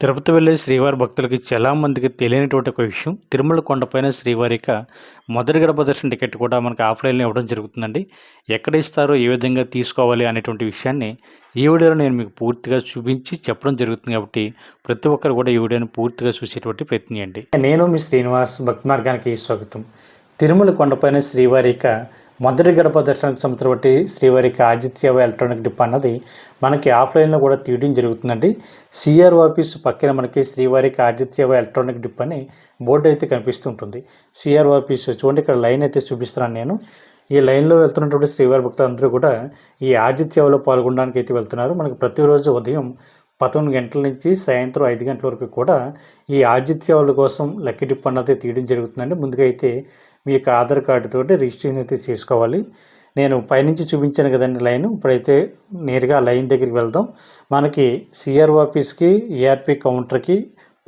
తిరుపతి వెళ్ళే శ్రీవారి భక్తులకి చాలా మందికి తెలియనటువంటి ఒక విషయం. తిరుమల కొండపైన శ్రీవారి యొక్క మొదటి గడప దర్శన టికెట్ కూడా మనకు ఆఫ్లైన్లో ఇవ్వడం జరుగుతుందండి. ఎక్కడ ఇస్తారో ఏ విధంగా తీసుకోవాలి అనేటువంటి విషయాన్ని ఈ వీడియోలో నేను మీకు పూర్తిగా చూపించి చెప్పడం జరుగుతుంది కాబట్టి ప్రతి ఒక్కరు కూడా ఈ వీడియోని పూర్తిగా చూసేటువంటి ప్రయత్నం చేయండి నేను మీ శ్రీనివాస్ భక్తి మార్గానికి స్వాగతం. తిరుమల కొండపైన శ్రీవారి యొక్క మొదటి గడప దర్శనానికి సంవత్సరం బట్టి శ్రీవారికి ఆదిత్య ఎలక్ట్రానిక్ డిప్ అన్నది మనకి ఆఫ్లైన్లో కూడా తీయడం జరుగుతుందండి. సిఆర్ ఆఫీస్ పక్కన మనకి శ్రీవారికి ఆదిత్య ఎలక్ట్రానిక్ డిప్ అని బోర్డు అయితే కనిపిస్తుంటుంది సిఆర్ ఆఫీస్ చూడండి ఇక్కడ లైన్ అయితే చూపిస్తున్నాను నేను. ఈ లైన్లో వెళ్తున్నటువంటి శ్రీవారి భక్తులందరూ కూడా ఈ ఆదిత్యవలో పాల్గొనడానికి అయితే వెళ్తున్నారు. మనకి ప్రతిరోజు ఉదయం పదకొండు గంటల నుంచి సాయంత్రం ఐదు గంటల వరకు కూడా ఈ ఆతిథ్యాల కోసం లక్కీ డిప్ అన్నది తీయడం జరుగుతుందండి. ముందుగా అయితే మీ యొక్క ఆధార్ కార్డుతో రిజిస్ట్రేషన్ అయితే చేసుకోవాలి. నేను పైనుంచి చూపించాను కదండి లైన్. ఇప్పుడైతే నేరుగా లైన్ దగ్గరికి వెళ్దాం. మనకి సిఆర్ ఆఫీస్కి ఏఆర్పి కౌంటర్కి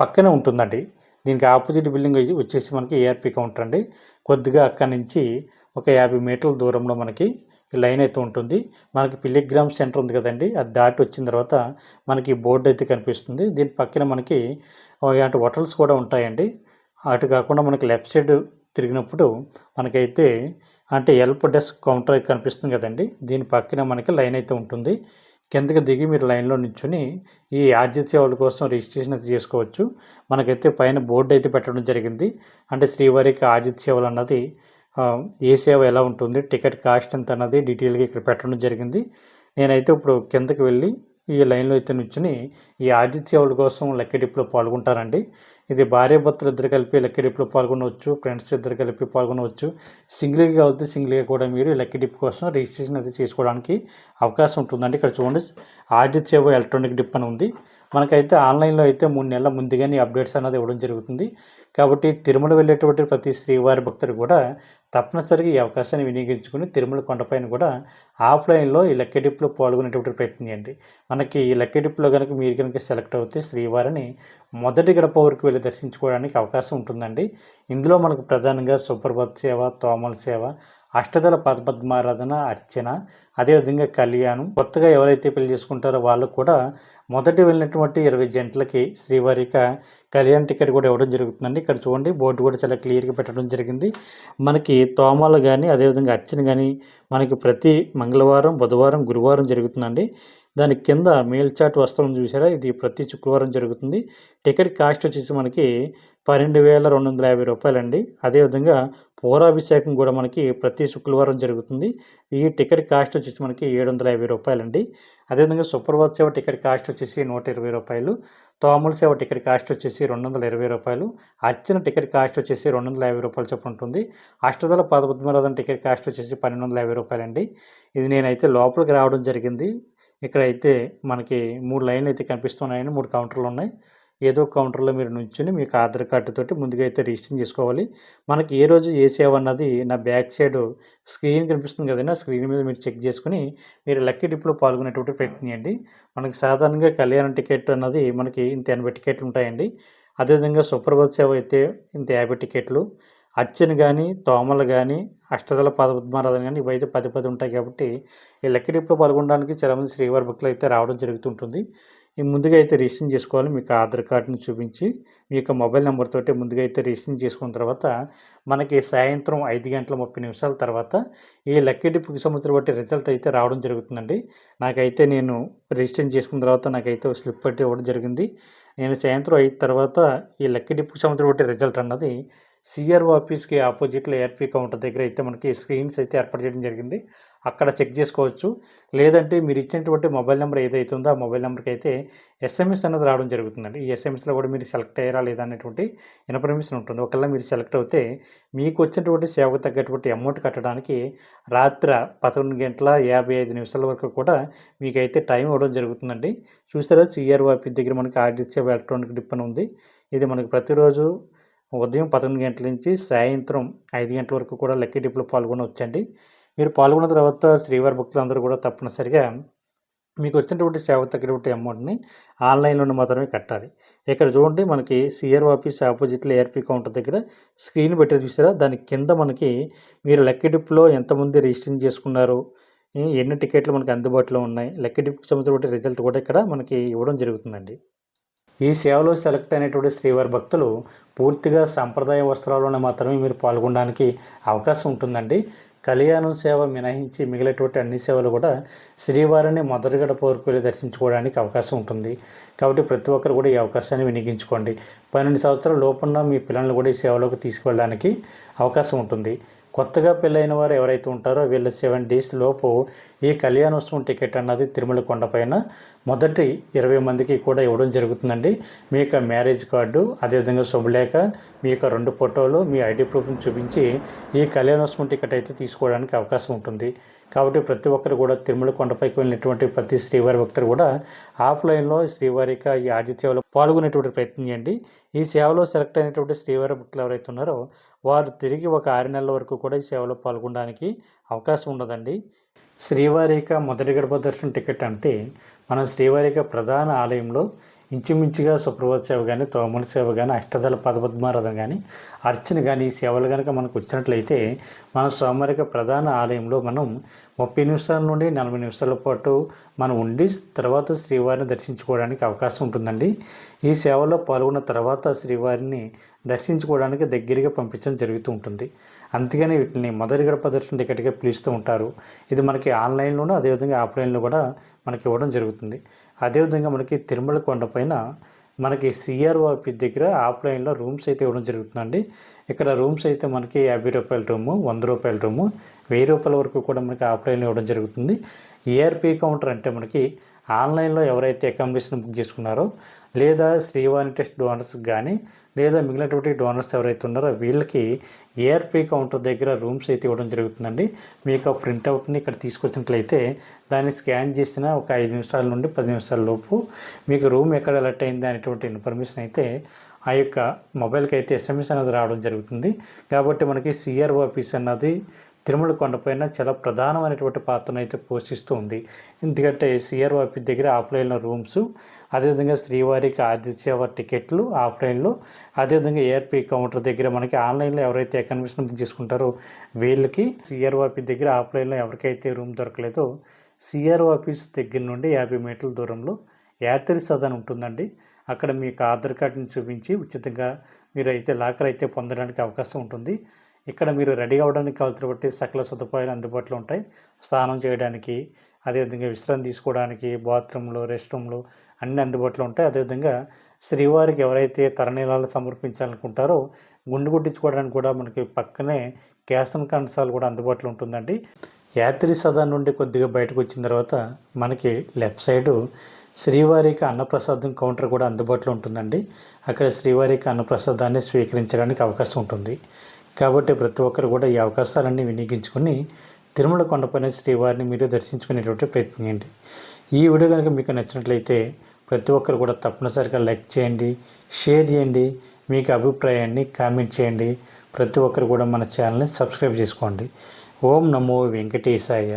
పక్కనే ఉంటుందండి. దీనికి ఆపోజిట్ బిల్డింగ్ వచ్చేసి మనకి ఏఆర్పి కౌంటర్ అండి. కొద్దిగా అక్కడి నుంచి ఒక యాభై మీటర్ల దూరంలో మనకి లైన్ అయితే ఉంటుంది. మనకి పిలిగ్రామ్ సెంటర్ ఉంది కదండి. అది దాటి వచ్చిన తర్వాత మనకి బోర్డు అయితే కనిపిస్తుంది. దీని పక్కన మనకి ఇలాంటి హోటల్స్ కూడా ఉంటాయండి. అటు కాకుండా మనకి లెఫ్ట్ సైడ్ తిరిగినప్పుడు మనకైతే అంటే హెల్ప్ డెస్క్ కౌంటర్ అయితే కనిపిస్తుంది కదండి. దీని పక్కన మనకి లైన్ అయితే ఉంటుంది. కిందకి దిగి మీరు లైన్లో నిల్చొని ఈ ఆర్జిత సేవల కోసం రిజిస్ట్రేషన్ అయితే చేసుకోవచ్చు. మనకైతే పైన బోర్డు అయితే పెట్టడం జరిగింది. అంటే శ్రీవారికి ఆర్జిత సేవలు అన్నది ఏ సేవ ఎలా ఉంటుంది టికెట్ కాస్ట్ ఎంత అన్నది డీటెయిల్గా ఇక్కడ పెట్టడం జరిగింది. నేనైతే ఇప్పుడు కిందకి వెళ్ళి ఈ లైన్లో అయితే నుంచుని ఈ ఆదిత్యవుల కోసం లెక్కడిప్పులో పాల్గొంటారండి. ఇది భార్య భర్తలు ఇద్దరు కలిపి లెక్కడిప్పులో పాల్గొనవచ్చు ఫ్రెండ్స్ ఇద్దరు కలిపి పాల్గొనవచ్చు. సింగిల్గా అవుతే సింగిల్గా కూడా మీరు లెక్కడిప్ కోసం రిజిస్ట్రేషన్ అయితే చేసుకోవడానికి అవకాశం ఉంటుందండి. ఇక్కడ చూడండి ఆదిత్య ఎలక్ట్రానిక్ డిప్ అని ఉంది. మనకైతే ఆన్లైన్లో అయితే మూడు నెలల ముందుగానే అప్డేట్స్ అనేది ఇవ్వడం జరుగుతుంది. కాబట్టి తిరుమల వెళ్ళేటువంటి ప్రతి శ్రీవారి భక్తుడు కూడా తప్పనిసరిగా ఈ అవకాశాన్ని వినియోగించుకుని తిరుమల కొండపైన కూడా ఆఫ్లైన్లో ఈ లెక్కడిప్పులో పాల్గొనేటువంటి ప్రయత్నం చేయండి. మనకి ఈ లెక్కడిప్పులో కనుక మీరు కనుక సెలెక్ట్ అవుతే శ్రీవారిని మొదటి గడప వరకు వెళ్ళి దర్శించుకోవడానికి అవకాశం ఉంటుందండి. ఇందులో మనకు ప్రధానంగా సుప్రభత్ సేవ తోమల సేవ అష్టదల పదపద్మారాధన అర్చన అదేవిధంగా కళ్యాణం. కొత్తగా ఎవరైతే పెళ్ళి చేసుకుంటారో వాళ్ళు కూడా మొదటి వెళ్ళినటువంటి ఇరవై జంటలకి శ్రీవారిక కళ్యాణ్ టికెట్ కూడా ఇవ్వడం జరుగుతుందండి. ఇక్కడ చూడండి బోర్డు కూడా చాలా క్లియర్గా పెట్టడం జరిగింది. మనకి తోమాలు కానీ అదేవిధంగా అర్చన కానీ మనకి ప్రతి మంగళవారం బుధవారం గురువారం జరుగుతుందండి. దాని కింద మేల్చాట్ వస్త్రం చూసారా ఇది ప్రతి శుక్రవారం జరుగుతుంది. టికెట్ కాస్ట్ వచ్చేసి మనకి పన్నెండు వేల రెండు వందల యాభై రూపాయలండి. అదేవిధంగా పూరాభిషేకం కూడా మనకి ప్రతి శుక్రవారం జరుగుతుంది. ఈ టికెట్ కాస్ట్ వచ్చేసి మనకి ఏడు వందల యాభై రూపాయలండి. అదేవిధంగా సుప్రభాత్ సేవ టికెట్ కాస్ట్ వచ్చేసి నూట ఇరవై రూపాయలు. తోముల సేవ టికెట్ కాస్ట్ వచ్చేసి రెండు వందల ఇరవై రూపాయలు. అర్చన టికెట్ కాస్ట్ వచ్చేసి రెండు వందల యాభై రూపాయలు చొప్పున ఉంటుంది. అష్టదల పదపద్మరాధన టికెట్ కాస్ట్ వచ్చేసి పన్నెండు వందల యాభై రూపాయలండి. ఇది నేనైతే లోపలికి రావడం జరిగింది. ఇక్కడ అయితే మనకి మూడు లైన్లు అయితే కనిపిస్తున్నాయండి. మూడు కౌంటర్లు ఉన్నాయి. ఏదో కౌంటర్లో మీరు నుంచుని మీకు ఆధార్ కార్డుతో ముందుగా అయితే రిజిస్టర్ చేసుకోవాలి. మనకి ఏ రోజు ఏ సేవ అన్నది నా బ్యాక్ సైడ్ స్క్రీన్ కనిపిస్తుంది కదండి. ఆ స్క్రీన్ మీద మీరు చెక్ చేసుకుని మీరు లక్కీ డిప్లో పాల్గొనేటువంటి ప్రయత్నించండి మనకి సాధారణంగా కళ్యాణ టికెట్ అన్నది మనకి ఇంత ఎనభై టికెట్లు ఉంటాయండి. అదేవిధంగా బస్ సేవ అయితే ఇంత యాభై టికెట్లు. అర్చన కానీ తోమలు కానీ అష్టదల పద్మారాధన కానీ ఇవైతే పది పది ఉంటాయి కాబట్టి ఈ లెక్కడిప్పుడు పాల్గొనడానికి చాలామంది శ్రీవారి భక్తులు అయితే రావడం జరుగుతుంటుంది. ఈ ముందుగా అయితే రిజిస్ట్రేషన్ చేసుకోవాలి. మీకు ఆధార్ కార్డుని చూపించి మీ యొక్క మొబైల్ నెంబర్ తోటి ముందుగా అయితే రిజిస్ట్రేషన్ చేసుకున్న తర్వాత మనకి సాయంత్రం ఐదు గంటల ముప్పై నిమిషాల తర్వాత ఈ లక్కీ సంబంధించిన సంవత్సరం బట్టి రిజల్ట్ అయితే రావడం జరుగుతుందండి. నాకైతే నేను రిజిస్ట్రేషన్ చేసుకున్న తర్వాత నాకైతే స్లిప్ అయితే ఇవ్వడం జరిగింది. నేను సాయంత్రం అయిన తర్వాత ఈ లక్కీ సంబంధించిన సంవత్సరం బట్టి రిజల్ట్ అన్నది సిఆర్ఓ ఆఫీస్కి ఆపోజిట్లో ఏఆర్పీ కౌంటర్ దగ్గర అయితే మనకి స్క్రీన్స్ అయితే ఏర్పాటు చేయడం జరిగింది. అక్కడ చెక్ చేసుకోవచ్చు. లేదంటే మీరు ఇచ్చినటువంటి మొబైల్ నెంబర్ ఏదైతే ఉందో ఆ మొబైల్ నెంబర్కి అయితే ఎస్ఎంఎస్ అనేది రావడం జరుగుతుందండి. ఈ ఎస్ఎంఎస్లో కూడా మీరు సెలెక్ట్ అయ్యారా లేదా అనేటువంటి ఇన్ఫర్మేషన్ ఉంటుంది. ఒకవేళ మీరు సెలెక్ట్ అవుతే మీకు వచ్చినటువంటి సేవకు తగ్గటువంటి అమౌంట్ కట్టడానికి రాత్రి పదకొండు గంటల యాభై ఐదు నిమిషాల వరకు కూడా మీకైతే టైం ఇవ్వడం జరుగుతుందండి. చూసారా సిఆర్ఓ ఆఫీస్ దగ్గర మనకి ఆర్డిసీ ఎలక్ట్రానిక్ డిప్ అని ఉంది. ఇది మనకి ప్రతిరోజు ఉదయం పదకొండు గంటల నుంచి సాయంత్రం ఐదు గంటల వరకు కూడా లక్కీ డిప్లో పాల్గొనవచ్చండి. మీరు పాల్గొన్న తర్వాత శ్రీవారి భక్తులందరూ కూడా తప్పనిసరిగా మీకు వచ్చినటువంటి సేవ తగ్గినటువంటి అమౌంట్ని ఆన్లైన్లోనే మాత్రమే కట్టాలి. ఇక్కడ చూడండి మనకి సిఆర్ ఆఫీస్ ఆపోజిట్లో ఏఆర్పీ కౌంటర్ దగ్గర స్క్రీన్ పెట్టి చూసారా? దాని కింద మనకి మీరు లక్కీ డిప్లో ఎంతమంది రిజిస్ట్రేషన్ చేసుకున్నారు ఎన్ని టికెట్లు మనకి అందుబాటులో ఉన్నాయి లక్కీ డిప్కి సంబంధించినటువంటి రిజల్ట్ కూడా ఇక్కడ మనకి ఇవ్వడం జరుగుతుందండి. ఈ సేవలో సెలెక్ట్ అయినటువంటి శ్రీవారి భక్తులు పూర్తిగా సాంప్రదాయ వస్త్రాల్లోనే మాత్రమే మీరు పాల్గొనడానికి అవకాశం ఉంటుందండి. కళ్యాణం సేవ మినహాయించి మిగిలినటువంటి అన్ని సేవలు కూడా శ్రీవారిని మొదటిగడ పోరుకొని దర్శించుకోవడానికి అవకాశం ఉంటుంది. కాబట్టి ప్రతి ఒక్కరు కూడా ఈ అవకాశాన్ని వినియోగించుకోండి. పన్నెండు సంవత్సరాల లోపున్న మీ పిల్లల్ని కూడా ఈ సేవలోకి తీసుకువెళ్ళడానికి అవకాశం ఉంటుంది. కొత్తగా పెళ్ళైన వారు ఎవరైతే ఉంటారో వీళ్ళ సెవెన్ డేస్ లోపు ఈ కళ్యాణోత్సవం టికెట్ అన్నది తిరుమల కొండపైన మొదటి ఇరవై మందికి కూడా ఇవ్వడం జరుగుతుందండి. మీ యొక్క మ్యారేజ్ కార్డు అదేవిధంగా శుభలేఖ మీ యొక్క రెండు ఫోటోలు మీ ఐడి ప్రూఫ్ని చూపించి ఈ కళ్యాణోత్సవం టికెట్ అయితే తీసుకోవడానికి అవకాశం ఉంటుంది. కాబట్టి ప్రతి ఒక్కరు కూడా తిరుమల కొండపైకి వెళ్ళినటువంటి ప్రతి శ్రీవారి భక్తులు కూడా ఆఫ్లైన్లో శ్రీవారిక ఈ ఆతిథ్యంలో పాల్గొనేటువంటి ప్రయత్నం చేయండి. ఈ సేవలో సెలెక్ట్ అయినటువంటి శ్రీవారి భక్తులు ఎవరైతే ఉన్నారో వారు తిరిగి ఒక ఆరు నెలల వరకు కూడా ఈ సేవలో పాల్గొనడానికి అవకాశం ఉండదండి. శ్రీవారిక మొదటి గడప దర్శనం టికెట్ అంటే మనం యొక్క ప్రధాన ఆలయంలో ఇంచుమించుగా సుప్రభాత సేవ కానీ తోమల సేవ కానీ అష్టదళ పదపద్మారథం కానీ అర్చన కానీ ఈ సేవలు కనుక మనకు వచ్చినట్లయితే మన స్వామివారిక ప్రధాన ఆలయంలో మనం ముప్పై నిమిషాల నుండి నలభై నిమిషాల పాటు మనం ఉండి తర్వాత శ్రీవారిని దర్శించుకోవడానికి అవకాశం ఉంటుందండి. ఈ సేవలో పాల్గొన్న తర్వాత శ్రీవారిని దర్శించుకోవడానికి దగ్గరగా పంపించడం జరుగుతూ ఉంటుంది. అందుకని వీటిని మొదటి గడప దర్శనం టికెట్గా పిలుస్తూ ఉంటారు. ఇది మనకి ఆన్లైన్లోనూ అదేవిధంగా ఆఫ్లైన్లో కూడా మనకి ఇవ్వడం జరుగుతుంది. అదేవిధంగా మనకి తిరుమల కొండపైన మనకి సిఆర్ఓపి దగ్గర ఆఫ్లైన్లో రూమ్స్ అయితే ఇవ్వడం జరుగుతుందండి. ఇక్కడ రూమ్స్ అయితే మనకి యాభై రూపాయల రూము వంద రూపాయల రూము వెయ్యి రూపాయల వరకు కూడా మనకి ఆఫ్లైన్లో ఇవ్వడం జరుగుతుంది. ఏఆర్పి కౌంటర్ అంటే మనకి ఆన్లైన్లో ఎవరైతే అకామిడేషన్ బుక్ చేసుకున్నారో లేదా శ్రీవాణి టెస్ట్ డోనర్స్ కానీ లేదా మిగిలినటువంటి డోనర్స్ ఎవరైతే ఉన్నారో వీళ్ళకి ఏఆర్పీ కౌంటర్ దగ్గర రూమ్స్ అయితే ఇవ్వడం జరుగుతుందండి. మీకు ఆ ప్రింట్అవుట్ని ఇక్కడ తీసుకొచ్చినట్లయితే దాన్ని స్కాన్ చేసిన ఒక ఐదు నిమిషాల నుండి పది నిమిషాల లోపు మీకు రూమ్ ఎక్కడ ఎలర్ట్ అయింది అనేటువంటి ఇన్ఫర్మేషన్ అయితే ఆ యొక్క మొబైల్కి అయితే ఎస్ఎంఎస్ అనేది రావడం జరుగుతుంది. కాబట్టి మనకి సిఆర్ ఆఫీస్ అన్నది తిరుమల కొండపైన చాలా ప్రధానమైనటువంటి పాత్రను అయితే పోషిస్తూ ఉంది. ఎందుకంటే సిఆర్ఓపి ఆఫీస్ దగ్గర ఆఫ్లైన్లో రూమ్స్ అదేవిధంగా శ్రీవారికి ఆదిత్యవ టికెట్లు ఆఫ్లైన్లో అదేవిధంగా ఏఆర్పి కౌంటర్ దగ్గర మనకి ఆన్లైన్లో ఎవరైతే అకామిడేషన్ బుక్ చేసుకుంటారో వీళ్ళకి సిఆర్ఓపి ఆఫీస్ దగ్గర ఆఫ్లైన్లో ఎవరికైతే రూమ్ దొరకలేదో సిఆర్ ఆఫీస్ దగ్గర నుండి యాభై మీటర్ల దూరంలో యాత్రి సదన్ ఉంటుందండి. అక్కడ మీకు ఆధార్ కార్డుని చూపించి ఉచితంగా మీరు అయితే లాకర్ అయితే పొందడానికి అవకాశం ఉంటుంది. ఇక్కడ మీరు రెడీ అవ్వడానికి కావాల్సిన బట్టి సకల సదుపాయాలు అందుబాటులో ఉంటాయి. స్నానం చేయడానికి అదేవిధంగా విశ్రాంతి తీసుకోవడానికి బాత్రూంలు రెస్ట్ రూమ్లు అన్నీ అందుబాటులో ఉంటాయి. అదేవిధంగా శ్రీవారికి ఎవరైతే తరణీలాలు సమర్పించాలనుకుంటారో గుండు గుట్టించుకోవడానికి కూడా మనకి పక్కనే క్యాసన్ కంసాలు కూడా అందుబాటులో ఉంటుందండి. యాత్రి సదా నుండి కొద్దిగా బయటకు వచ్చిన తర్వాత మనకి లెఫ్ట్ సైడు శ్రీవారికి అన్నప్రసాదం కౌంటర్ కూడా అందుబాటులో ఉంటుందండి. అక్కడ శ్రీవారికి అన్నప్రసాదాన్ని స్వీకరించడానికి అవకాశం ఉంటుంది. కాబట్టి ప్రతి ఒక్కరు కూడా ఈ అవకాశాలన్నీ వినియోగించుకొని తిరుమల కొండపైన శ్రీవారిని మీరు దర్శించుకునేటువంటి ప్రయత్నం చేయండి. ఈ వీడియో కనుక మీకు నచ్చినట్లయితే ప్రతి ఒక్కరు కూడా తప్పనిసరిగా లైక్ చేయండి షేర్ చేయండి మీకు అభిప్రాయాన్ని కామెంట్ చేయండి. ప్రతి ఒక్కరు కూడా మన ఛానల్ని సబ్స్క్రైబ్ చేసుకోండి. ఓం నమో వెంకటేశాయ.